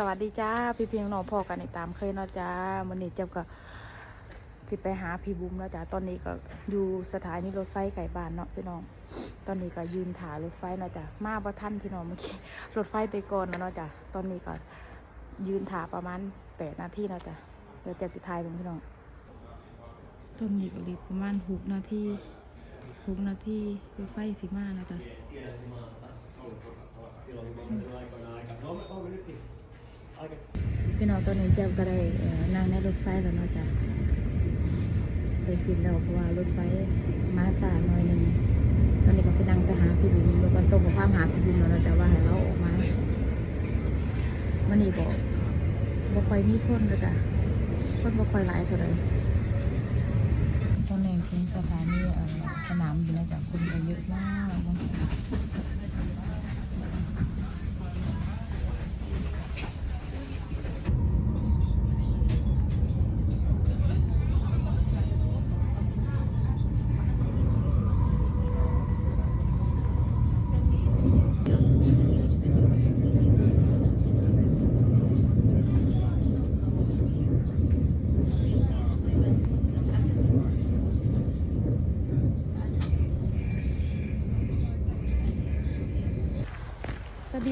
สวัสดีจ้า พี่เพียงน้องพ่อกันในตามเคยเนาะจ้าวันนี้เจ้าก็จิไปหาพี่บุ้มแล้วจ้าตอนนี้ก็อยู่สถานีรถไฟไก่บ้านเนาะพี่น้อง ตอนนี้ก็ยืนถารถไฟเนาะจ้ามาบ่ท่านพี่น้องเมื่อกี้รถไฟไปก่อนเนาะจ้าตอนนี้ก็ยืนถาประมาณแปดนาทีเนาะจ้าเดี๋ยวจะไปทายลงพี่น้องตอนนี้ก็รีบประมาณหกนาทีหกนาทีรถไฟสิมาเนาะจ้า พี่น้องตอนนี้เจ้าก็ได้เอ่อนั่งในรถไฟแล้วเนาะจ้ะได้ขึ้นแล้วเพราะว่ารถไฟมาสายหน่อยหนึ่งตอนนี้ก็สินั่งไปหาพี่บุ๋มแล้วก็ส่งข้อความหาพี่บุ๋มแล้วเนาะจ้ะว่าให้เราออกมามันนี่บอกบ่ค่อยมีคนเลยจ้ะคนบ่ค่อยหลายเท่าไหร่ตอนนี้ถึงสถานีเอ่อสนามบินแล้วจ้ะคนก็เยอะมาก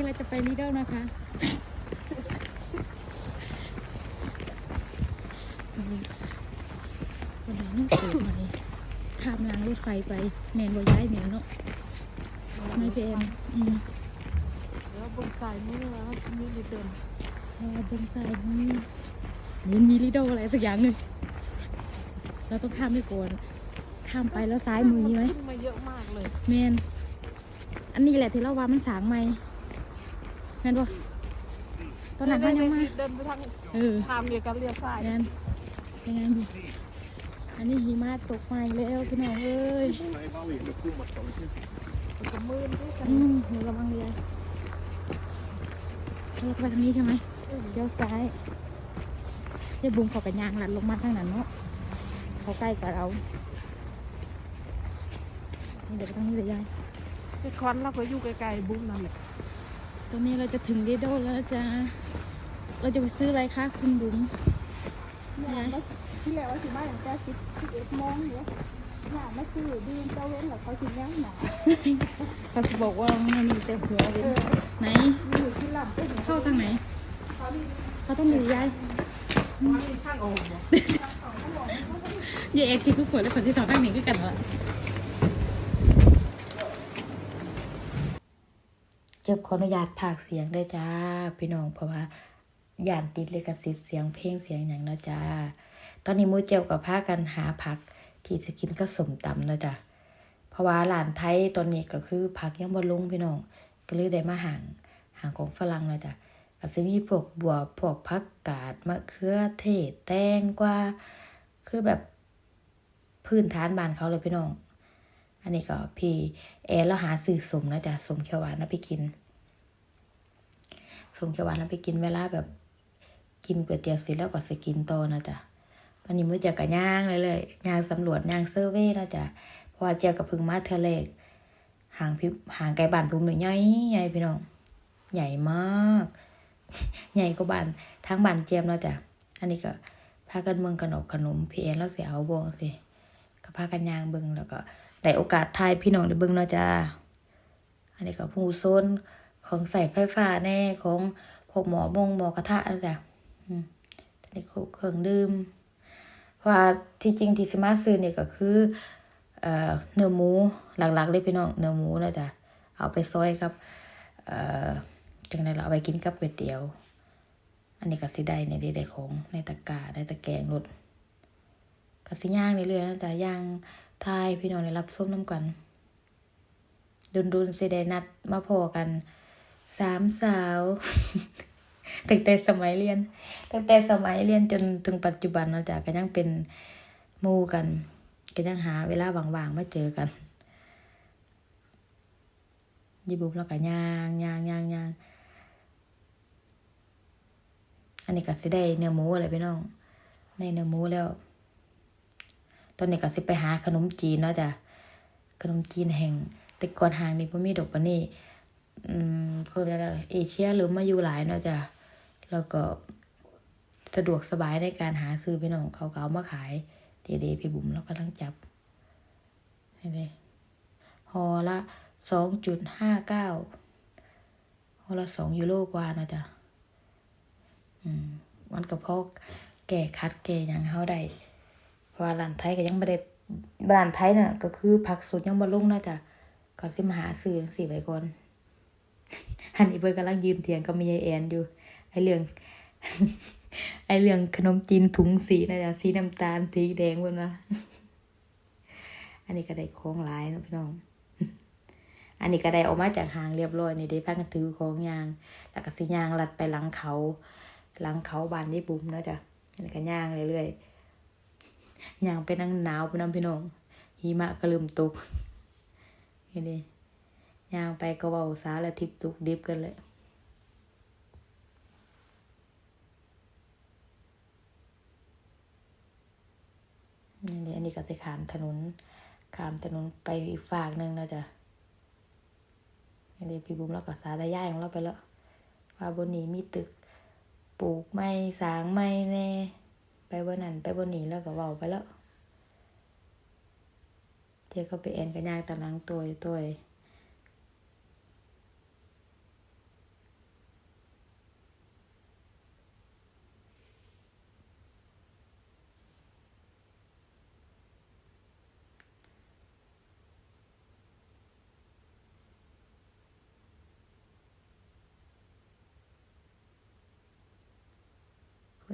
เราจะไปลีเดลนะคะวันนี้วันนี้น้องเกิดมานี่ข้ามรางรถไฟไปแมนบย้ายแมนเนาะไม่เจมอืมแล้วบนสายมือแล้วชิมิลิเดินพอบนสายมือเหมือนมีลีเดลอะไรสักอย่างหนึ่งเราต้องข้ามด้วยก่อนข้ามไปแล้วซ้ายมือมีไหมขึ้นมาเยอะมากเลยแมนอันนี้แหละที่เราว่ามันสางไหม แมนบ่ตอนนั้นก็ยังมาเดินไปทางเออทางเดียวกันเรียบซ้ายยังยังไงดีอันนี้หิมะตกใหม่แล้วพี่น้องเอ้ยกับมือด้วยกันอืมเดี๋ยวระวังเรือเราไปทางนี้ใช่ไหมเลี้ยวซ้ายเจ๊บุ้มเขาไปยางหลัดลงมาทางนั้นเนาะเขาใกล้กับเราเดี๋ยวไปทางนี้เลยยายไอ้ควันเราก็อยู่ไกลๆบุ้มนั่นแหละ ตอนนี้เราจะถึงลิโดแล้วจ้าเราจะไปซื้ออะไรคะคุณบุ๋มยายที่แล้วว่าสิมาตั้งแต่สิบสิบเอ็ดโมงเนี่ยหน้าไม่ซื้อดีนเจ้าเว้นหรอกเขาสิยังหนาเขาจะบอกว่ามันมีแต่หัวเลยไหนมีอยู่ที่ลำเป็นเข้าทางไหนเขาต้องมียายข้างโอ่งยายเอ็กซ์คิดทุกคนแล้วคนที่สองตั้งหนึ่งด้วยกันเหรอ เจ็บขออนุญาตภาคเสียงได้จ้า พี่น้องเพราะว่าย่านติดเลยกสิทธิ์เสียงเพลงเสียงอย่างนะจ้า ตอนนี้มูเจียวกับพากันหาผัก ที่จะกินก็สมตำนะจ้ะเพราะว่าหลานไทยตอนนี้ก็คือผักยังบ่ลงพี่น้องก็เลยได้มาห่างห่างของฝรั่งนะจ้ะก็จะมีพวกบัวพวกผักกาดมะเขือเทศแตงกวาคือแบบพื้นฐานบ้านเขาเลยพี่น้อง อันนี้ก็พี่แอนเราหาสื่อสมนะจ๊ะสมเขียวหวานนะไปกินสมเขียวหวานนะไปกินเวลาแบบกินก๋วยเตี๋ยวเสร็จแล้วก็สกินโตนะจ๊ะวันนี้มื้อจะกะย่างเลยเลยย่างสำรวจย่างเซอร์เว่นะจ๊ะเพราะว่าเจียวกับพึ่งมาเทอเลกห่างพิห่างไกลบ้านพุ่มหนึ่งใหญ่ใหญ่พี่น้อง ใหญ่มาก ใหญ่กว่าบ้านทั้งบ้านเจียมแล้วจ้ะอันนี้ก็พากันเมืองขนมขนมพี่แอนแล้วเสียเอาบวงสิ ก็พากันยางเบิงแล้วก็ได้โอกาสทายพี่น้องได้เบิงเนาะจ้ะอันนี้ก็ผู้โซนของใส่ไฟฟ้าแน่ของพวกหมอบงหมอกระทะนะจ๊ะอืมอันนี้ก็เครื่องดื่มเพราะว่าที่จริงที่สมาซื้อเนี่ยก็คือเอ่อเนื้อหมูหลักๆเลยพี่น้องเนื้อหมูนะจ๊ะเอาไปซอยกับเอ่อจังได๋ล่ะเอาไปกินกับก๋วยเตี๋ยว อันนี้ก็สิได้ในเด้ของในตะกร้าในตะแกรงรถ ก็สิย่างเรื่อยๆนะจ๊ะย่างทายพี่น้องได้รับส้มน้ำกันดุนๆสิได้นัดมาพอกันสามสาวตั้งแต่สมัยเรียนตั้งแต่สมัยเรียนจนถึงปัจจุบันนะจ๊ะก็ยังเป็นมูกันก็ยังหาเวลาว่างๆมาเจอกันยีบุบแล้วก็ย่างย่างย่างย่างอันนี้ก็สิได้เนื้อหมูอะไรพี่น้องในเนื้อหมูแล้ว ตอนนี้ก็สิไปหาขนมจีนเนาะจ้ะขนมจีนแห่ง แต่ก่อนห่างนี่บ่มีดอกปานนี้อืมคนเอเชียหรือมาอยู่หลายเนาะจ้ะแล้วก็สะดวกสบายในการหาซื้อพี่น้องเขาก็เอามาขายเดๆพี่บุ๋มแล้วก็ตั้งจับนี่เลยห่อละสองจุดห้าเก้าหอละสองยูโรกว่านะจ๊ะ อืม มันก็เพราะแก่คัดแก่ยังเฮาได้ เพราะว่าร้านไทยก็ยังบ่ได้ร้านไทยน่ะ ก็คือผักสดยังบ่ลงนะจ๊ะก็สิมาหาซื้อจังซี่ไว้ก่อนอันนี้เพิ่นกำลังยืนเถียงกับม่ยายแอนอยู่ ไอเรื่อง ไอเรื่องขนมจีนถุงสีนะจ๊ะสีน้ำตาลสีแดงเพิ่นว่าอันนี้ก็ได้ของหลายนะพี่น้อง อันนี้ก็ได้ออกมาจากห้างเรียบร้อยนี่ได้พากันถือของยาง แล้วก็สิยางลัดไปหลังเขา หลังเขาบานญี่ปุ่มเนาะจ้ะแล้ก็ย่างเรื่อยๆ ย่างไปนั่งหนาวไปน้ำพี่น้องหิมะก็เริ่มตกเห็นดิย่างไปก็เบาสาและทิพตุกดิบกันเลยนี่เดียวอันนี้ก็จะขามถนนขามถนนไปอีกฝากหนึ่งนะจ๊ะนี่เดียวพี่บุ้มแล้วก็สาธย่ายของเราไปแล้วว่าบนนี้มีตึกปลูกไม้สางไม้แน่ ไปบนนั้นไปบนนี้แล้วก็เว้าไปแล้ว เที่ยวก็ไปเอ็นกันยากตะลังตัวตัว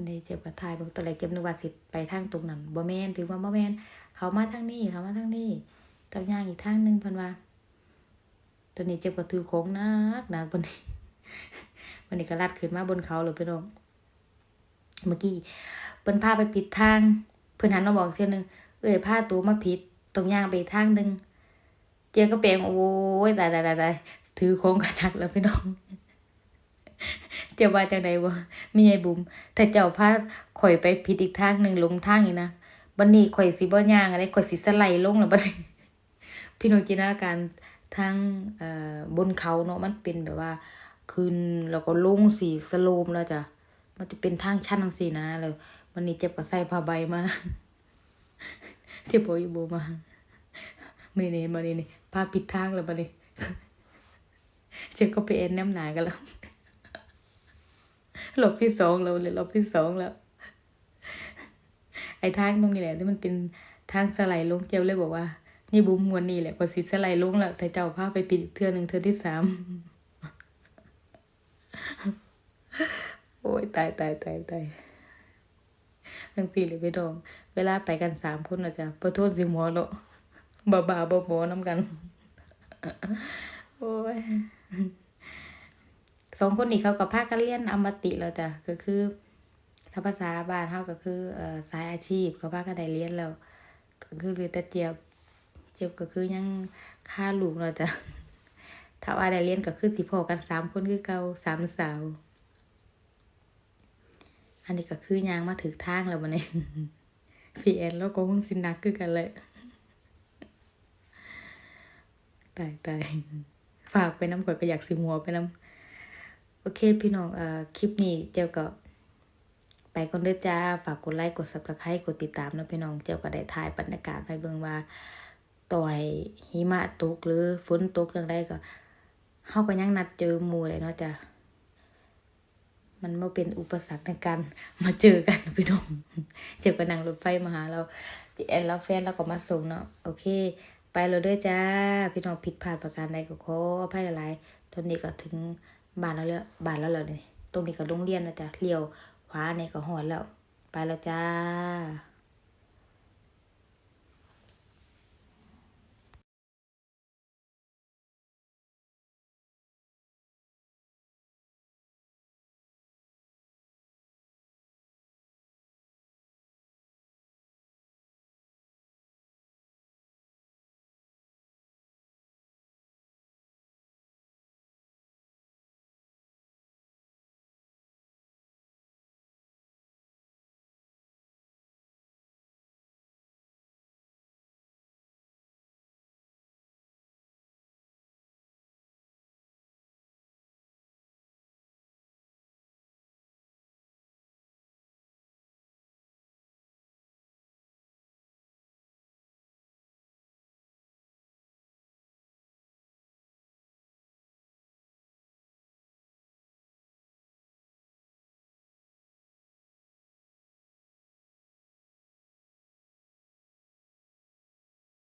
คนใดเจ็บกระทายบางตัวไหนเจ็บนึกว่าสิไปทางตรงนั้นบ่แมนพิมพ์ว่าบ่แมนเขามาทางนี้เขามาทางนี้ต้องย่างอีกทางหนึ่งพิ่นว่า ตัวนี้เจ็บก็ถือโค้งนักหนักบนนี้วันนี้ก็ลัดขึ้นมาบนเขาเลยพี่น้องเมื่อกี้เพิ่นพาไปผิดทาง เพิ่นหันมาบอกเทื่อนึงเอ้ยพาตัวมาผิดตรงย่างไปทางหนึ่งเจ๊ก็เปลงโอ้ยตายตายตายตายถือโค้งกันนักแล้วพี่น้อง จ้าว่าจังไดบ่มีไอ้บุ๋มถ้าเจ้าพาข่อยไปผิดอีกทางหนึ่งลงทางอีกนะบัดนี้ข่อยสิบ่ย่างอะไรข่อยสิสไลด์ลงแล้วบัดนี้พี่น้องจินาการทางเอ่อบนเขาเนาะมันเป็นแบบว่าขึ้นแล้วก็ลงสีสโลมแล้วจ้ะมันจะเป็นทางชันจังซี่นะแล้ววันนี้เจ็บก็ใส่ผ้าใบมาเทียบบ่อีโบมามื้อนี้มานี่นี่พาผิดทางแล้วบัดนี้เจ็บก็ไปเอ็นน้ำหนากันแล้ว รอบที่สองเราเลยรอบที่สองแล้ว ไอ้ทางตรงนี้แหละที่มันเป็นทางสไลด์ลงเจ้าเลยบอกว่า นี่บุ้มมวนนี่แหละกว่าสิสไลด์ลงแล้วแต่เจ้าพาไปปิดเทือหนึ่งเทือที่สามโอ้ยตายตายตายตายทั้งสี่เลยไปดอง เวลาไปกันสามคนอาจจะประโทษสิหัวเราะบาบาบาบอน้ำกัน โอ้ย สองคนนี้เขากับพากันเรียนอมติแล้วจ้ะก็คือถ้าภาษาบ้านเขาก็คือเอ่อสายอาชีพเขาพากันได้เรียนแล้วก็คือเหลือแต่เจียบเจียบก็คือยังค่าลูกเนาจ้ะถ้าว่าได้เรียนก็คือสิพอกันสามคนคือเก่าสามสาว อันนี้ก็คือยางมาถึกทางแล้ววันนี้พี่แอนแล้วก็คงสินักคือกันเลยตายตายฝากไปน้ำข่อยก็อยากสิหัวไปน้ำ โอเคพี่น้องเอ่อคลิปนี้เจ้าก็ไปก่อนเด้อจ้า ฝากกดไลค์ กด Subscribe กดติดตามนะพี่น้อง เจ้าก็ได้ถ่ายบรรยากาศให้เบิ่งว่าต่อยหิมะตกหรือฝนตกจังไดก็เฮาก็ยังนัดเจอหมู่เลยเนาะจ้ะ มันบ่เป็นอุปสรรคในการมาเจอกันพี่น้อง เจอกันนั่งรถไฟมาหาเราแอนแล้วแฟนเราก็มาส่งเนาะ โอเค ไปแล้วเด้อจ้า พี่น้องผิดพลาดประการใดก็ขออภัยหลายๆตอนนี้ก็ถึง บ้านแล้วเลยบ้านแล้วเลยตรงนี้ก็โรงเรียนนะจ๊ะเลี้ยวขวาในก็หอดแล้ว ไปแล้วจ้า